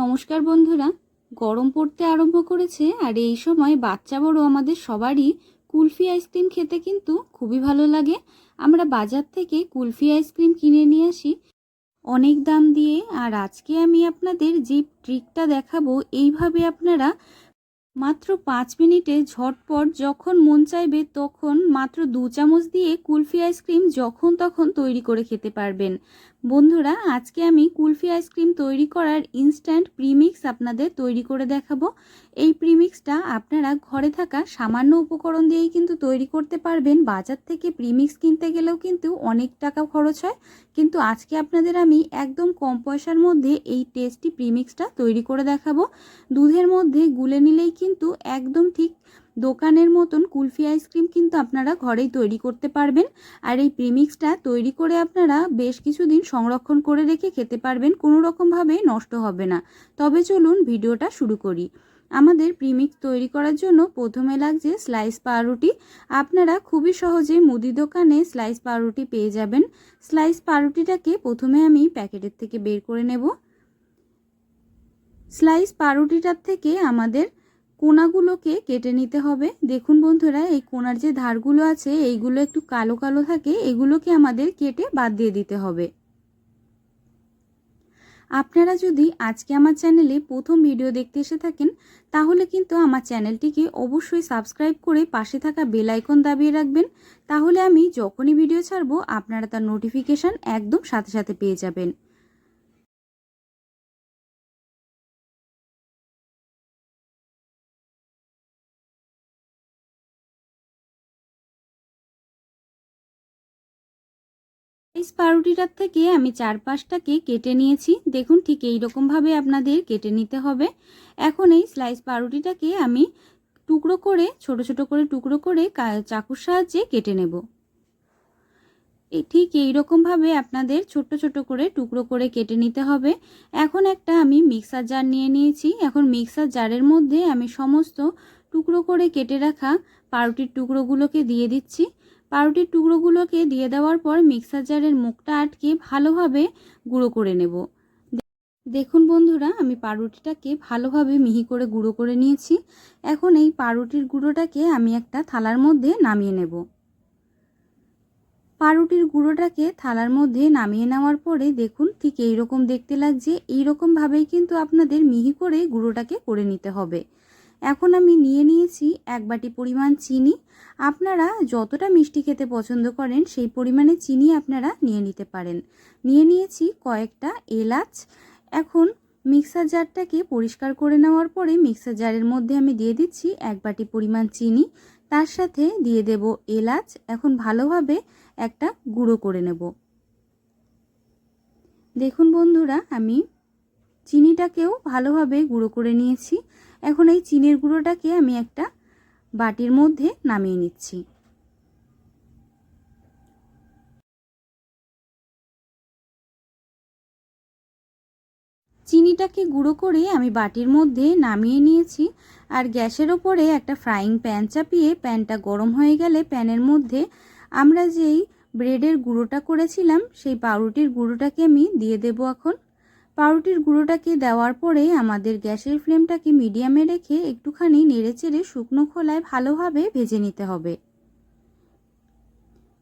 নমস্কার বন্ধুরা। গরম পড়তে আরম্ভ করেছে, আর এই সময় বাচ্চা বড় আমাদের সবারই কুলফি আইসক্রিম খেতে কিন্তু খুবই ভালো লাগে। আমরা বাজার থেকে কুলফি আইসক্রিম কিনে নিয়ে আসি। অনেক দাম দিয়ে, আর আজকে আমি আপনাদের যে ট্রিকটা দেখাবো, এইভাবে আপনারা মাত্র পাঁচ মিনিটে ঝটপট যখন মন চাইবে তখন মাত্র দু চামচ দিয়ে কুলফি আইসক্রিম যখন তখন তৈরি করে খেতে পারবেন। বন্ধুরা, আজকে আমি কুলফি আইসক্রিম তৈরি করার ইনস্ট্যান্ট প্রিমিক্স আপনাদের তৈরি করে দেখাবো। এই প্রিমিক্সটা আপনারা ঘরে থাকা সামান্য উপকরণ দিয়েই কিন্তু তৈরি করতে পারবেন। বাজার থেকে প্রিমিক্স কিনতে গেলেও কিন্তু অনেক টাকা খরচ হয়। কিন্তু আজকে আপনাদের আমি একদম কম পয়সার মধ্যে এই টেস্টি প্রিমিক্সটা তৈরি করে দেখাবো। দুধের মধ্যে গুলে নিলেই কিন্তু একদম ঠিক দোকানের মতন কুলফি আইসক্রিম কিন্তু আপনারা ঘরেই তৈরি করতে পারবেন। আর এই প্রিমিক্সটা তৈরি করে আপনারা বেশ কিছুদিন সংরক্ষণ করে রেখে খেতে পারবেন, কোনো রকমভাবে নষ্ট হবে না। তবে চলুন ভিডিওটা শুরু করি। আমাদের প্রিমিক্স তৈরি করার জন্য প্রথমে লাগছে স্লাইস পাউরুটি। আপনারা খুবই সহজে মুদি দোকানে স্লাইস পাউরুটি পেয়ে যাবেন। স্লাইস পাউরুটিটাকে প্রথমে আমি প্যাকেটের থেকে বের করে নেব। স্লাইস পাউরুটিটার থেকে আমাদের কোনাগুলোকে কেটে নিতে হবে। দেখুন বন্ধুরা, এই কোনার যে ধারগুলো আছে, এইগুলো একটু কালো কালো থাকে, এগুলোকে আমাদের কেটে বাদ দিয়ে দিতে হবে। আপনারা যদি আজকে আমার চ্যানেলে প্রথম ভিডিও দেখতে এসে থাকেন, তাহলে কিন্তু আমার চ্যানেলটিকে অবশ্যই সাবস্ক্রাইব করে পাশে থাকা বেল আইকন দাবিয়ে রাখবেন। তাহলে আমি যখনই ভিডিও ছাড়বো, আপনারা তার নোটিফিকেশান একদম সাথে সাথে পেয়ে যাবেন। এই পাউরুটিটার থেকে আমি চার পাঁচটাকে কেটে নিয়েছি। দেখুন ঠিক এই রকমভাবে আপনাদের কেটে নিতে হবে। এখন এই স্লাইস পাউরুটিটাকে আমি টুকরো করে, ছোট ছোট করে টুকরো করে চাকুর সাহায্যে কেটে নেব। ঠিক এই রকমভাবে আপনাদের ছোট ছোট করে টুকরো করে কেটে নিতে হবে। এখন একটা আমি মিক্সার জার নিয়ে নিয়েছি। এখন মিক্সার জারের মধ্যে আমি সমস্ত টুকরো করে কেটে রাখা পাউরুটির টুকরোগুলোকে দিয়ে দিচ্ছি। পাউরুটির টুকরোগুলোকে দিয়ে দেওয়ার পর মিক্সার জারের মুখটা আটকে ভালোভাবে গুঁড়ো করে নেব। দেখুন বন্ধুরা, আমি পাউরুটিটাকে ভালোভাবে মিহি করে গুঁড়ো করে নিয়েছি। এখন এই পাউরুটির গুঁড়োটাকে আমি একটা থালার মধ্যে নামিয়ে নেব। পাউরুটির গুঁড়োটাকে থালার মধ্যে নামিয়ে নেওয়ার পরে দেখুন ঠিক এই রকম দেখতে লাগছে। এই রকমভাবেই কিন্তু আপনাদের মিহি করে গুঁড়োটাকে করে নিতে হবে। এখন আমি নিয়ে নিয়েছি এক বাটি পরিমাণ চিনি। আপনারা যতটা মিষ্টি খেতে পছন্দ করেন, সেই পরিমাণে চিনি আপনারা নিয়ে নিতে পারেন। নিয়ে নিয়েছি কয়েকটা এলাচ। এখন মিক্সার জারটাকে পরিষ্কার করে নেওয়ার পরে মিক্সার জারের মধ্যে আমি দিয়ে দিচ্ছি এক বাটি পরিমাণ চিনি। তার সাথে দিয়ে দেব এলাচ। এখন ভালোভাবে একটা গুঁড়ো করে নেব। দেখুন বন্ধুরা, আমি চিনিটাকেও ভালোভাবে গুঁড়ো করে নিয়েছি। এখন এই চিনির গুঁড়োটাকে আমি একটা বাটির মধ্যে নামিয়ে নিচ্ছি। চিনিটাকে গুঁড়ো করে আমি বাটির মধ্যে নামিয়ে নিয়েছি আর গ্যাসের ওপরে একটা ফ্রাইং প্যান চাপিয়ে প্যানটা গরম হয়ে গেলে প্যানের মধ্যে আমরা যেই ব্রেডের গুঁড়োটা করেছিলাম, সেই পাউরুটির গুঁড়োটাকে আমি দিয়ে দেব এখন। পাউরুটির গুঁড়োটাকে দেওয়ার পরে আমাদের গ্যাসের ফ্লেমটাকে মিডিয়ামে রেখে একটুখানি নেড়েচেড়ে শুকনো খোলায় ভালোভাবে ভেজে নিতে হবে।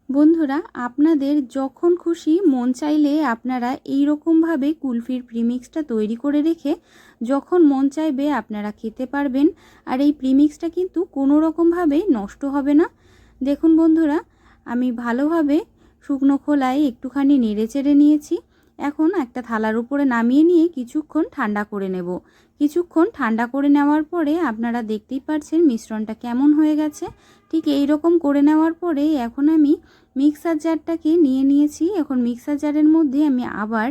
বন্ধুরা, আপনাদের যখন খুশি মন চাইলে আপনারা এই রকমভাবে কুলফির প্রিমিক্সটা তৈরি করে রেখে যখন মন চাইবে আপনারা খেতে পারবেন। আর এই প্রিমিক্সটা কিন্তু কোনো রকমভাবে নষ্ট হবে না। দেখুন বন্ধুরা, আমি ভালোভাবে শুকনো খোলায় একটুখানি নেড়ে চেড়ে নিয়েছি। এখন একটা থালার উপরে নামিয়ে নিয়ে কিছুক্ষণ ঠান্ডা করে নেব। কিছুক্ষণ ঠান্ডা করে নেওয়ার পরে আপনারা দেখতেই পাচ্ছেন মিশ্রণটা কেমন হয়ে গেছে। ঠিক এই রকম করে নেওয়ার পরে এখন আমি মিক্সার জারটাকে নিয়ে নিয়েছি। এখন মিক্সার জারের মধ্যে আমি আবার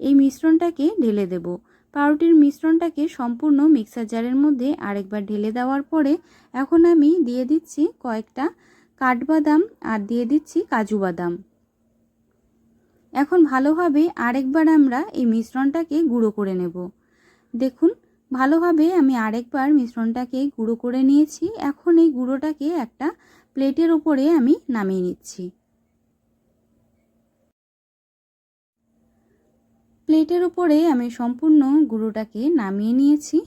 এই মিশ্রণটাকে ঢেলে দেব। পাউরুটির মিশ্রণটাকে সম্পূর্ণ মিক্সার জারের মধ্যে আরেকবার ঢেলে দেওয়ার পরে এখন আমি দিয়ে দিচ্ছি কয়েকটা কাঠবাদাম আর দিয়ে দিচ্ছি কাজু বাদাম। এখন ভালোভাবে আরেকবার আমরা এই মিশ্রণটাকে গুঁড়ো করে নেব। দেখুন, ভালোভাবে আমি আরেকবার মিশ্রণটাকে গুঁড়ো করে নিয়েছি। এখন এই গুঁড়োটাকে একটা প্লেটের উপরে আমি নামিয়ে নিচ্ছি। প্লেটের উপরে আমি সম্পূর্ণ গুঁড়োটাকে নামিয়ে নিয়েছি।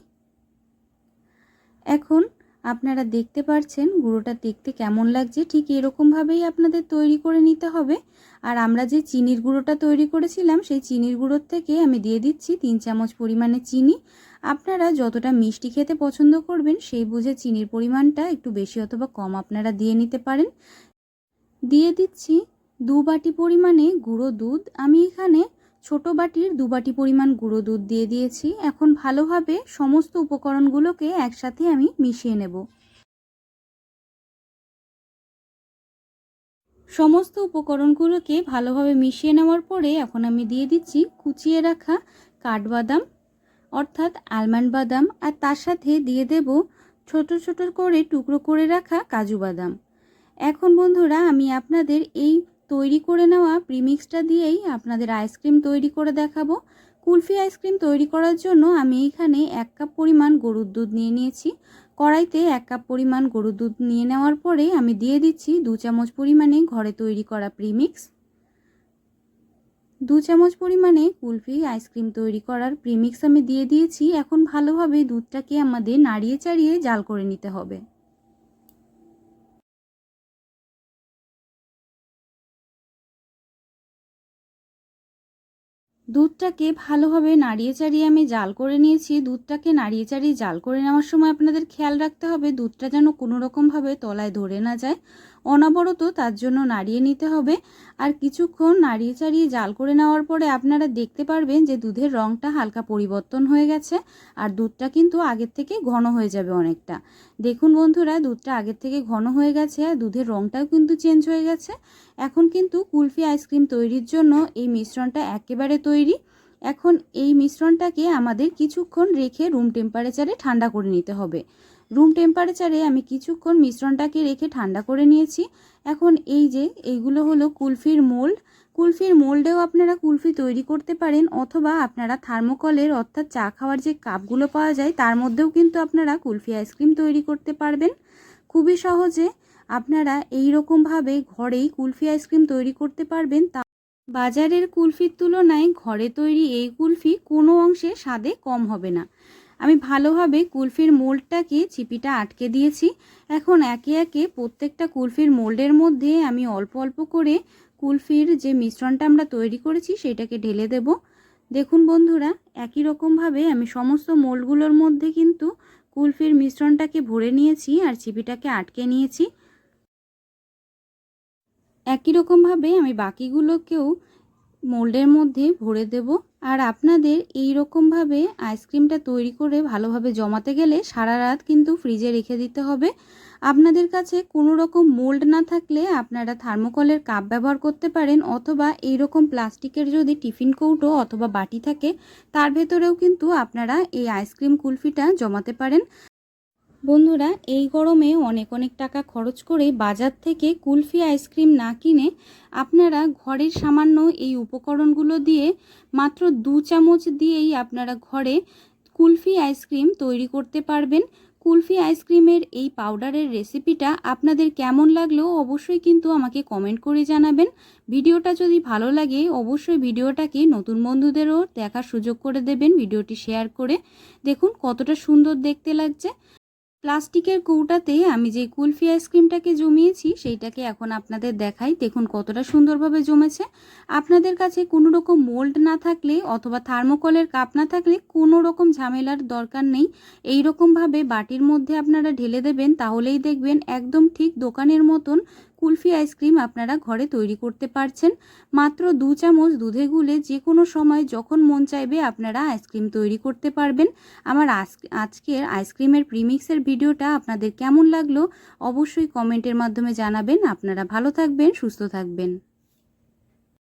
এখন আপনারা দেখতে পারছেন গুঁড়োটা দেখতে কেমন লাগছে, ঠিক এরকমভাবেই আপনাদের তৈরি করে নিতে হবে। আর আমরা যে চিনির গুঁড়োটা তৈরি করেছিলাম, সেই চিনির গুঁড়োর থেকে আমি দিয়ে দিচ্ছি তিন চামচ পরিমাণে চিনি। আপনারা যতটা মিষ্টি খেতে পছন্দ করবেন, সেই বুঝে চিনির পরিমাণটা একটু বেশি অথবা কম আপনারা দিয়ে নিতে পারেন। দিয়ে দিচ্ছি দু বাটি পরিমাণে গুঁড়ো দুধ। আমি এখানে ছোট বাটির দু বাটি পরিমাণ গুঁড়ো দুধ দিয়ে দিয়েছি। এখন ভালোভাবে সমস্ত উপকরণগুলোকে একসাথে আমি মিশিয়ে নেব। সমস্ত উপকরণগুলোকে ভালোভাবে মিশিয়ে নেওয়ার পরে এখন আমি দিয়ে দিচ্ছি কুচিয়ে রাখা কাঠবাদাম, অর্থাৎ আলমন্ড বাদাম, আর তার সাথে দিয়ে দেব ছোট ছোট করে টুকরো করে রাখা কাজু বাদাম। এখন বন্ধুরা, আমি আপনাদের এই তৈরি করে নেওয়া প্রিমিক্সটা দিয়েই আপনাদের আইসক্রিম তৈরি করে দেখাবো। কুলফি আইসক্রিম তৈরি করার জন্য আমি এখানে এক কাপ পরিমাণ গরুর দুধ নিয়ে নিয়েছি। কড়াইতে এক কাপ পরিমাণ গরুর দুধ নিয়ে নেওয়ার পরে আমি দিয়ে দিচ্ছি দু চামচ পরিমাণে ঘরে তৈরি করা প্রিমিক্স দু চামচ পরিমাণে কুলফি আইসক্রিম তৈরি করার প্রিমিক্স আমি দিয়ে দিয়েছি। এখন ভালোভাবে দুধটাকে আমাদের নাড়িয়ে চাড়িয়ে জাল করে নিতে হবে। দুধটাকে ভালোভাবে নাড়িয়ে চাড়িয়ে আমি জাল করে নিয়েছি। দুধটাকে নাড়িয়ে চাড়িয়ে জাল করে নেওয়ার সময় আপনাদের খেয়াল রাখতে হবে, দুধটা যেন কোনো রকমভাবে তলায় ধরে না যায়। অনবরত তার জন্য নাড়িয়ে নিতে হবে। আর কিছুক্ষণ নাড়িয়ে চাড়িয়ে জাল করে নেওয়ার পরে আপনারা দেখতে পারবেন যে দুধের রঙটা হালকা পরিবর্তন হয়ে গেছে আর দুধটা কিন্তু আগের থেকে ঘন হয়ে যাবে অনেকটা। দেখুন বন্ধুরা, দুধটা আগের থেকে ঘন হয়ে গেছে আর দুধের রঙটাও কিন্তু চেঞ্জ হয়ে গেছে। এখন কিন্তু কুলফি আইসক্রিম তৈরির জন্য এই মিশ্রণটা একেবারে তৈরি। এখন এই মিশ্রণটাকে আমাদের কিছুক্ষণ রেখে রুম টেম্পারেচারে ঠান্ডা করে নিতে হবে। রুম টেম্পারেচারে আমি কিছুক্ষণ মিশ্রণটাকে রেখে ঠান্ডা করে নিয়েছি। এখন এই যে, এইগুলো হলো কুলফির মোল্ড কুলফির মোল্ডেও আপনারা কুলফি তৈরি করতে পারেন অথবা আপনারা থার্মোকলের অর্থাৎ চা খাওয়ার যে কাপগুলো পাওয়া যায়, তার মধ্যেও কিন্তু আপনারা কুলফি আইসক্রিম তৈরি করতে পারবেন। খুবই সহজে আপনারা এই রকমভাবে ঘরেই কুলফি আইসক্রিম তৈরি করতে পারবেন। তা বাজারের কুলফির তুলনায় ঘরে তৈরি এই কুলফি কোনো অংশে স্বাদে কম হবে না। আমি ভালোভাবে কুলফির মোল্ডটাকে চিপিটা আটকে দিয়েছি। এখন একে একে প্রত্যেকটা কুলফির মোল্ডের মধ্যে আমি অল্প অল্প করে কুলফির যে মিশ্রণটা আমরা তৈরি করেছি সেটাকে ঢেলে দেব। দেখুন বন্ধুরা, একই রকমভাবে আমি সমস্ত মোল্ডগুলোর মধ্যে কিন্তু কুলফির মিশ্রণটাকে ভরে নিয়েছি আর চিপিটাকে আটকে নিয়েছি। একই রকমভাবে আমি বাকিগুলোকেও মোল্ডের মধ্যে ভরে দেব। আর আপনাদের এই রকমভাবে আইসক্রিমটা তৈরি করে ভালোভাবে জমাতে গেলে সারা রাত কিন্তু ফ্রিজে রেখে দিতে হবে। আপনাদের কাছে কোনো রকম মোল্ড না থাকলে আপনারা থার্মোকলের কাপ ব্যবহার করতে পারেন অথবা এই রকম প্লাস্টিকের যদি টিফিন কৌটো অথবা বাটি থাকে, তার ভেতরেও কিন্তু আপনারা এই আইসক্রিম কুলফিটা জমাতে পারেন। বন্ধুরা, এই গরমে অনেক অনেক টাকা খরচ করে বাজার থেকে কুলফি আইসক্রিম না কিনে আপনারা ঘরের সামান্য এই উপকরণগুলো দিয়ে মাত্র দু চামচ দিয়েই আপনারা ঘরে কুলফি আইসক্রিম তৈরি করতে পারবেন। কুলফি আইসক্রিমের এই পাউডারের রেসিপিটা আপনাদের কেমন লাগল অবশ্যই কিন্তু আমাকে কমেন্ট করে জানাবেন। ভিডিওটা যদি ভালো লাগে, অবশ্যই ভিডিওটাকে নতুন বন্ধুদেরও দেখার সুযোগ করে দেবেন, ভিডিওটি শেয়ার করে। দেখুন কতটা সুন্দর দেখতে লাগছে। প্লাস্টিকের কৌটাতে আমি যে কুলফি আইসক্রিমটাকে জমিয়েছি, সেইটাকে এখন আপনাদের দেখাই। দেখুন কতটা সুন্দরভাবে জমেছে। আপনাদের কাছে কোনো রকম মোল্ড না থাকলে অথবা থার্মোকলের কাপ না থাকলে কোনো রকম ঝামেলার দরকার নেই। এই রকমভাবে বাটির মধ্যে আপনারা ঢেলে দেবেন, তাহলেই দেখবেন একদম ঠিক দোকানের মতন কুলফি আইসক্রিম আপনারা ঘরে তৈরি করতে পারছেন। মাত্র দু চামচ দুধে গুলে যে কোনো সময় যখন মন চাইবে আপনারা আইসক্রিম তৈরি করতে পারবেন। আমার আজকের আইসক্রিমের প্রিমিক্সের ভিডিওটা আপনাদের কেমন লাগল অবশ্যই কমেন্টের মাধ্যমে জানাবেন। আপনারা ভালো থাকবেন, সুস্থ থাকবেন।